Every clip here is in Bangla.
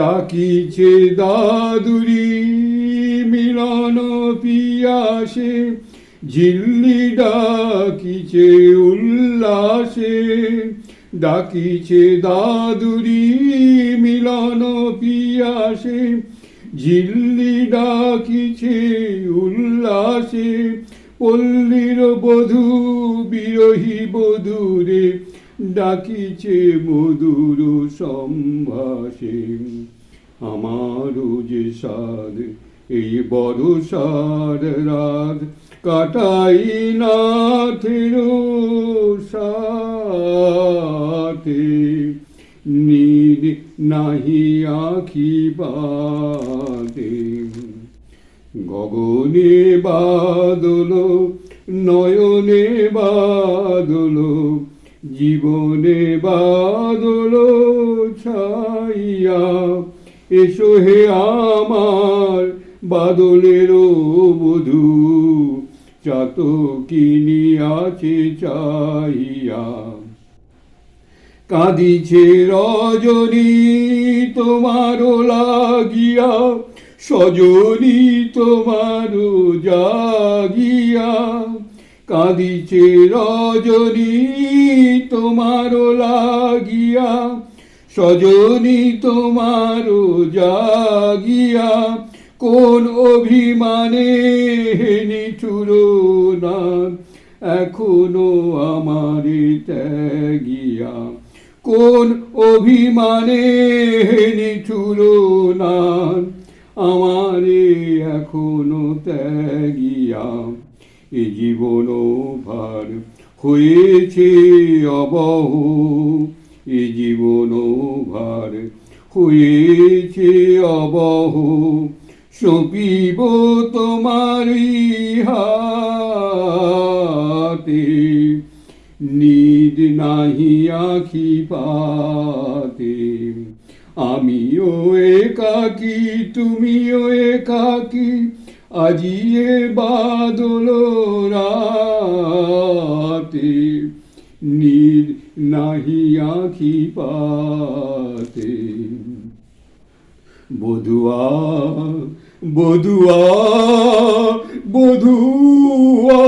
ডাকিছে দাদুরি, মিলন পিয়াসে, ঝিল্লি ডাকিছে উল্লাসে। ডাকিছে দাদুরি, মিলন পিয়াসে, ঝিল্লি ডাকিছে উল্লাসে। পল্লীর বধূ বিরহী বধূরে ডাকিছে মধুর সম্ভাষে আমারও যে সাদ এই বড় সার রাত কাটাই নাথের সাথে। নীর নাহি আখি বাদে গগনে বাদল, নয়নে বাদল জীবনে বাদল ছাইয়া এসো হে আমার বাদলের বধূ চাতকিনি আছে চাইয়া কাঁদিছে রজনী তোমারও লাগিয়া, সজনী তোমারও জাগিয়া। কাঁদিছে রজনী, তোমারও লাগিয়া, সজনী তোমারও জাগিয়া, কোন অভিমানে নিঠুর না এখনও আমারে ত্যাগিয়া। কোন অভিমানে নিঠুর না আমারে এখনও ত্যাগিয়া। এ জীবন ভার হয়েছে অবহ। এ জীবন ভার হয়েছে অবহ। সপিব তোমারই হাতে নিদ নাহি আখি পাতে। আমিও একাকি, তুমিও একাকি আজিয়ে বাদল রাতে নিদ নাহি আখি পাতে। বধুয়া বধুয়া বধুয়া।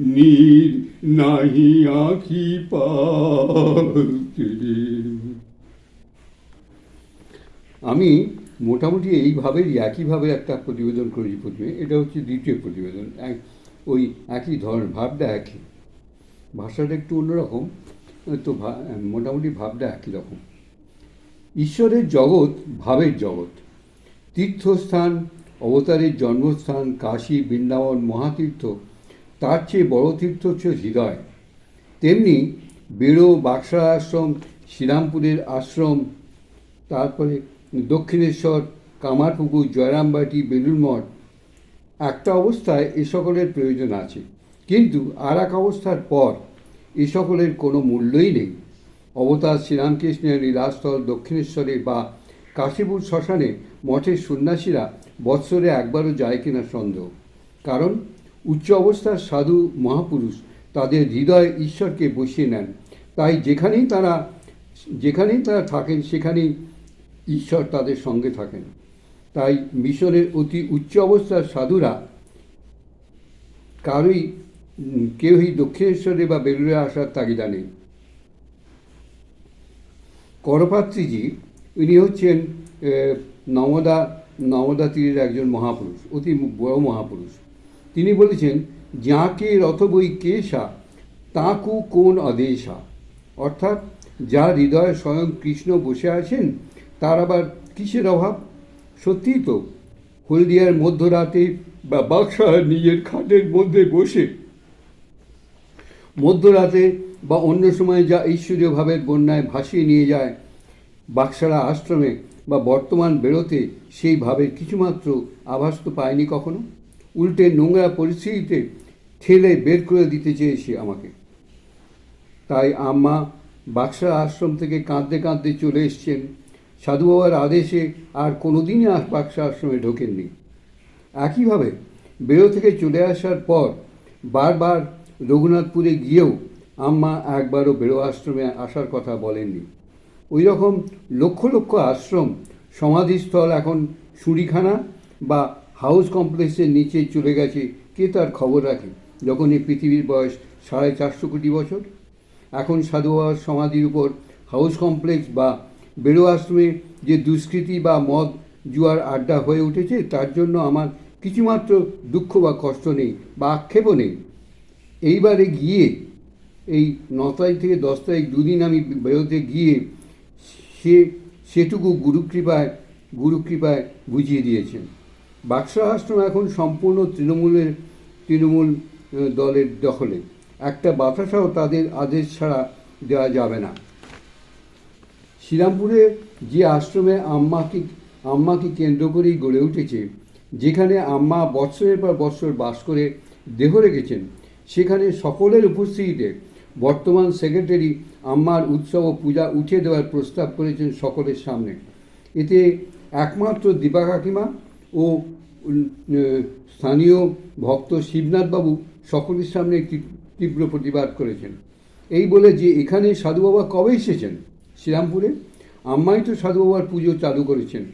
নীর নাহি আখি পাতে। আমি মোটামুটি এইভাবেই, একইভাবে একটা প্রতিবেদন করেছি প্রথমে, এটা হচ্ছে দ্বিতীয় প্রতিবেদন। এক- ওই একই ধরনের ভাবটা একই। ভাষাটা একটু অন্যরকম, তো মোটামুটি ভাবটা একই রকম। ঈশ্বরের জগৎ, ভাবের জগৎ। তীর্থস্থান, অবতারের জন্মস্থান, কাশী, বৃন্দাবন, মহাতীর্থ, তার চেয়ে বড় তীর্থ হচ্ছে হৃদয়। তেমনি বেড়ো বাক্সা আশ্রম, শ্রীরামপুরের আশ্রম, তারপরে দক্ষিণেশ্বর, কামারপুকুর, জয়রামবাটি বেলুর মঠ, একটা অবস্থায় এ সকলের প্রয়োজন আছে। কিন্তু আর এক অবস্থার পর এ সকলের কোনো মূল্যই নেই। অবতার শ্রীরামকৃষ্ণের লীলাস্থল দক্ষিণেশ্বরে বা কাশীপুর শ্মশানে মঠের সন্ন্যাসীরা বৎসরে একবারও যায় কিনা সন্দেহ। কারণ উচ্চ অবস্থার সাধু মহাপুরুষ তাদের হৃদয়ে ঈশ্বরকে বসিয়ে নেন। তাই যেখানেই তারা যেখানেই তারা থাকেন সেখানেই ঈশ্বর তাদের সঙ্গে থাকেন। তাই মিশরের অতি উচ্চ অবস্থার সাধুরা কারোই কেউই দক্ষিণেশ্বরে বা বেলুড়ে আসার তাগিদা নেই। করপাত্রীজি, ইনি হচ্ছেন নমদা নমদা তীরের একজন মহাপুরুষ, অতি বড় মহাপুরুষ। তিনি বলেছেন, যাকে রথবই কেশা, তাকু কোন আদেশা অর্থাৎ, যার হৃদয়ে স্বয়ং কৃষ্ণ বসে আছেন তার আবার কিসের অভাব? সত্যিই তো, হলদিয়ার মধ্যরাতে বা বাক্সা নিজের খাটের মধ্যে বসে। মধ্যরাতে বা অন্য সময় যা ঈশ্বরীয় ভাবের বন্যায় ভাসিয়ে নিয়ে যায় বাক্সারা আশ্রমে বা বর্তমান বেরোতে সেই ভাবের কিছুমাত্র আভাস তো পায়নি কখনো? উল্টে নোংরা পরিস্থিতিতে ঠেলে বের করে দিতে চেয়েছে আমাকে। তাই আম্মা বাক্সা আশ্রম থেকে কাঁদতে কাঁদতে চলে এসছেন। সাধু বাবার আদেশে আর কোনোদিনই বাক্সা আশ্রমে ঢোকেননি। একইভাবে বেরো থেকে চলে আসার পর বারবার রঘুনাথপুরে গিয়েও আম্মা একবারও বেরো আশ্রমে আসার কথা বলেননি। ওই রকম লক্ষ লক্ষ আশ্রম, সমাধিস্থল এখন সুরিখানা বা হাউস কমপ্লেক্সের নিচে চলে গেছে, কে তার খবর রাখে যখন এই পৃথিবীর বয়স সাড়ে চারশো কোটি বছর? এখন সাধু বাবার সমাধির উপর হাউস কমপ্লেক্স বা বেরো আশ্রমে যে দুষ্কৃতি বা মদ জুয়ার আড্ডা হয়ে উঠেছে, তার জন্য আমার কিছুমাত্র দুঃখ বা কষ্ট নেই বা আক্ষেপও নেই। এইবারে গিয়ে, এই ন তারিখ থেকে দশ তারিখ দুদিন আমি বেরোতে গিয়ে সে, সেটুকু গুরুকৃপায় গুরুকৃপায় বুঝিয়ে দিয়েছেন। বাক্সা আশ্রম এখন সম্পূর্ণ তৃণমূলের, তৃণমূল দলের দখলে। একটা বাতাসাও তাদের আদেশ ছাড়া দেওয়া যাবে না। শ্রীরামপুরে যে আশ্রমে আম্মাকে আম্মাকে কেন্দ্র করেই গড়ে উঠেছে, যেখানে আম্মা বৎসরের পর বৎসর বাস করে দেহ রেখেছেন, সেখানে সকলের উপস্থিতিতে বর্তমান সেক্রেটারি আম্মার উৎসব ও পূজা উঠিয়ে দেওয়ার প্রস্তাব করেছেন সকলের সামনে। এতে একমাত্র দীপা কাকিমা ও স্থানীয় ভক্ত শিবনাথবাবু সকলের সামনে তীব্র- তীব্র প্রতিবাদ করেছেন। এই বলে যে এখানে সাধু বাবা কবে এসেছেন? শ্রীরামপুরে। আম্মাই তো সাধু বাবার পুজো চালু করেছেন।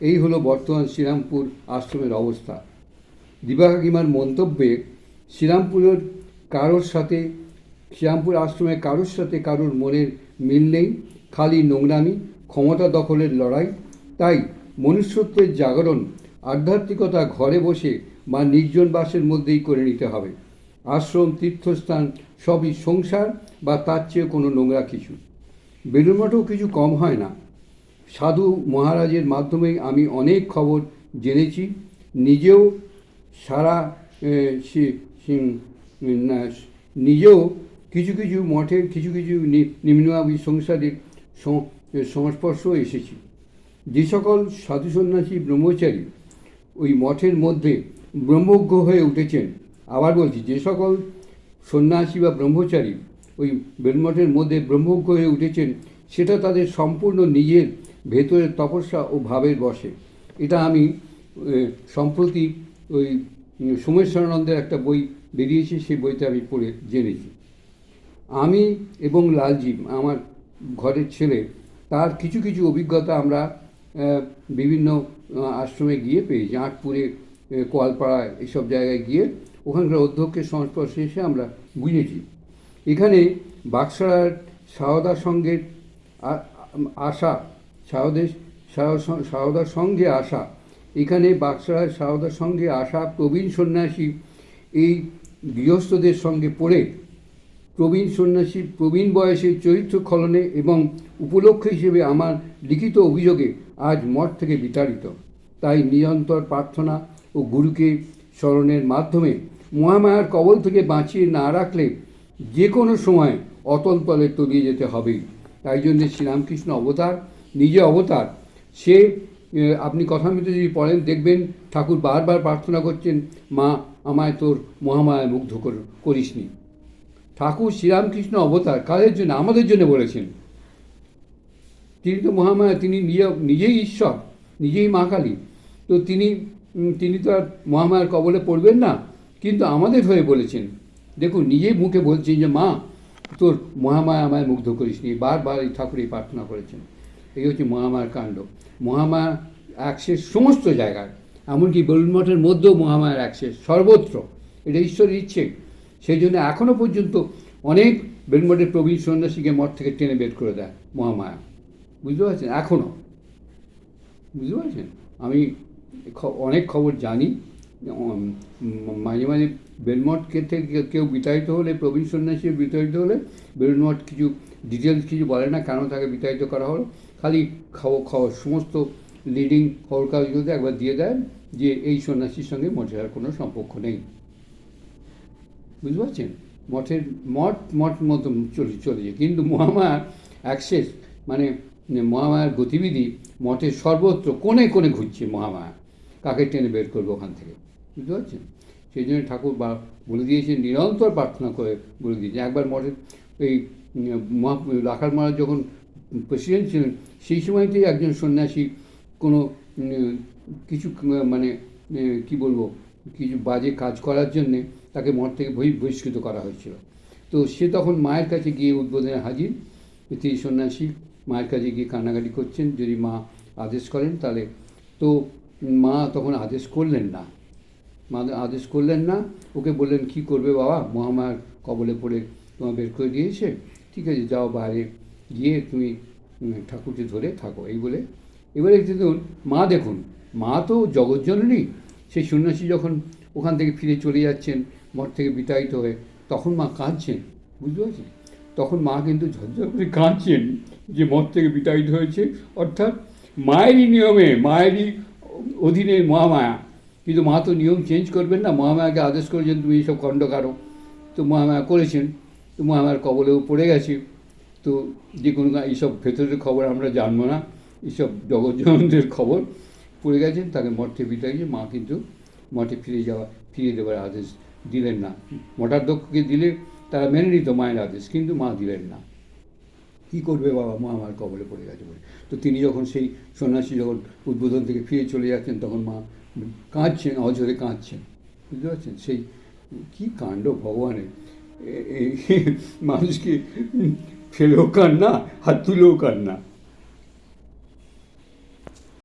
এই হলো বর্তমান শ্রীরামপুর আশ্রমের অবস্থা। দিবা কাকিমার মন্তব্যে, শ্রীরামপুরের কারোর সাথে, শ্রীরামপুর আশ্রমে কারোর সাথে কারোর মনের মিল নেই, খালি নোংরামি, ক্ষমতা দখলের লড়াই। তাই মনুষ্যত্বের জাগরণ, আধ্যাত্মিকতা ঘরে বসে বা নির্জন বাসের মধ্যেই করে নিতে হবে। আশ্রম, তীর্থস্থান সবই সংসার বা তার চেয়ে কোনো নোংরা কিছু। বেলুর মঠেও কিছু কম হয় না। সাধু মহারাজের মাধ্যমে আমি অনেক খবর জেনেছি। নিজেও সারা নিজেও কিছু কিছু মঠের কিছু কিছু নিম্নভাবী সংসারের সংস্পর্শ এসেছি। যে সকল সাধু সন্ন্যাসী ব্রহ্মচারী ওই মঠের মধ্যে ব্রহ্মজ্ঞ হয়ে উঠেছেন, আবার বলছি যে সকল সন্ন্যাসী বা ব্রহ্মচারী ওই বেলমঠের মধ্যে ব্রহ্মজ্ঞ হয়ে উঠেছেন সেটা তাদের সম্পূর্ণ নিজের ভেতরের তপস্যা ও ভাবের বসে এটা আমি সম্প্রতি ওই সোমেশ্বরানন্দের একটা বই বেরিয়েছে সেই বইটা আমি পড়ে জেনেছি। আমি এবং লালজি আমার ঘরের ছেলে তার কিছু কিছু অভিজ্ঞতা আমরা বিভিন্ন আশ্রমে গিয়ে পেয়েছি। আটপুরে আহ, কোয়ালপাড়ায় এসব জায়গায় গিয়ে ওখানকার অধ্যক্ষের সংস্পর্শে এসে আমরা বুঝেছি বাক্সার সারদা সঙ্গের আশা সারদের সারদার সঙ্গে আসা, এখানে বাক্সার সারদার সঙ্গে আসা প্রবীণ সন্ন্যাসী এই গৃহস্থদের সঙ্গে পড়ে। প্রবীণ সন্ন্যাসী প্রবীণ বয়সে চরিত্র খলনে এবং উপলক্ষ হিসেবে আমার লিখিত অভিযোগে আজ মঠ থেকে বিতাড়িত। তাই নিরন্তর প্রার্থনা ও গুরুকে স্মরণের মাধ্যমে মহামায়ার কবল থেকে বাঁচিয়ে না রাখলে যে কোনো সময় অতল তলে তলিয়ে যেতে হবেই তাই জন্য শ্রীরামকৃষ্ণ অবতার, নিজে অবতার। সে আপনি কথা মতো যদি পড়েন, দেখবেন ঠাকুর বারবার প্রার্থনা করছেন, মা, আমায় তোর মহামায়ায় মুগ্ধ কর- করিসনি। ঠাকুর শ্রীরামকৃষ্ণ অবতার কাদের জন্য? আমাদের জন্য বলেছেন। তিনি তো মহামায়া, তিনি নিজে, নিজেই ঈশ্বর, নিজেই মা কালী। তো তিনি তিনি তো আর মহামায়ার কবলে পড়বেন না। কিন্তু আমাদের হয়ে বলেছেন দেখুন, নিজেই মুখে বলছেন যে, মা, তোর মহামায়া আমায় মুগ্ধ করিস নি বারবার এই ঠাকুর এই প্রার্থনা করেছেন। এই হচ্ছে মহামায়ার কাণ্ড। মহামায়া অ্যাক্সেস সমস্ত জায়গায়, এমনকি বেলুন মঠের মধ্যেও মহামায়ার অ্যাক্সেস সর্বত্র। এটা ঈশ্বরের ইচ্ছে। সেই জন্য এখনও পর্যন্ত অনেক বেলমঠের প্রবীণ সন্ন্যাসীকে মঠ থেকে টেনে বের করে দেয় মহামায়া। বুঝতে পারছেন? এখনও বুঝতে পারছেন? আমি অনেক খবর জানি। মাঝে মাঝে বেলমঠকে থেকে কেউ বিতাড়িত হলে, প্রবীণ সন্ন্যাসী বিতাড়িত হলে বেলমঠ কিছু ডিটেলস কিছু বলে না কেন তাকে বিতাড়িত করা হলো। খালি খাওয়া খবর সমস্ত লিডিং খবর কাগজগুলোতে একবার দিয়ে দেন যে এই সন্ন্যাসীর সঙ্গে মঠের কোনো সম্পর্ক নেই। বুঝতে পারছেন? মঠের মঠ মঠ মতো চলে চলেছে কিন্তু মহামায়ার অ্যাক্সেস মানে মহামায়ার গতিবিধি মঠের সর্বত্র কোণে কোণে ঘুরছে মহামায়া। কাকে টেনে বের করবে ওখান থেকে? বুঝতে পারছেন? সেই জন্য ঠাকুর বা বলে দিয়েছেন, নিরন্তর প্রার্থনা করে বলে দিয়েছেন। একবার মঠের এই মহা, রাখাল মহারাজ যখন প্রেসিডেন্ট ছিলেন, সেই সময়তেই একজন সন্ন্যাসী কোনো কিছু মানে কি বলব, কিছু বাজে কাজ করার জন্যে তাকে মঠ থেকে বহি- বহিষ্কৃত করা হয়েছিল। তো সে তখন মায়ের কাছে গিয়ে উদ্বোধনে হাজির। তিনি সন্ন্যাসী মায়ের কাছে গিয়ে কান্নাকাটি করছেন, যদি মা আদেশ করেন তাহলে। তো মা তখন আদেশ করলেন না। আদেশ করলেন না। ওকে বললেন, কি করবে বাবা? মহামায়ার কবলে পড়ে তোমার বের করে দিয়েছে? ঠিক আছে, যাও বাইরে গিয়ে তুমি ঠাকুরকে ধরে থাকো। এই বলে এবারে দেখুন, মা দেখুন, মা তো জগৎজননী সেই সন্ন্যাসী যখন ওখান থেকে ফিরে চলে যাচ্ছেন, মঠ থেকে বিতাড়িত হয়ে, তখন মা কাঁদছেন, বুঝতে পারছেন? তখন মা কিন্তু ঝরঝর করে কাঁদছেন যে মঠ থেকে বিতাড়িত হয়েছে। অর্থাৎ মায়েরই নিয়মে, মায়েরই অধীনে মহামায়া। কিন্তু মা তো নিয়ম চেঞ্জ করবেন না। মহামায়াকে আদেশ করেছেন, তুমি এইসব খণ্ড কারও তো মহামায়া করেছেন, তো মহামায়ার কবলেও পড়ে গেছে। তো যে কোনো এইসব ভেতরের খবর আমরা জানব না। এইসব জগৎজনদের খবর পড়ে গেছেন তাকে মঠে বিতাড়িয়ে মা কিন্তু মঠে ফিরে যাওয়া ফিরে দেওয়ার আদেশ দিলেন না। মঠাধ্যক্ষকে দিলে তারা মেনে নিত মায়ের আদেশ, কিন্তু মা দিলেন না। কী করবে বাবা মা আমার কবলে পড়ে গেছে বলে? তো তিনি যখন সেই সন্ন্যাসী যখন উদ্বোধন থেকে ফিরে চলে যাচ্ছেন, তখন মা কাঁদছেন অজরে কাঁদছেন। বুঝতে পারছেন? সেই কী কাণ্ড ভগবানের মানুষকে ফেলেও কান্না, হাত তুলেও কান্না।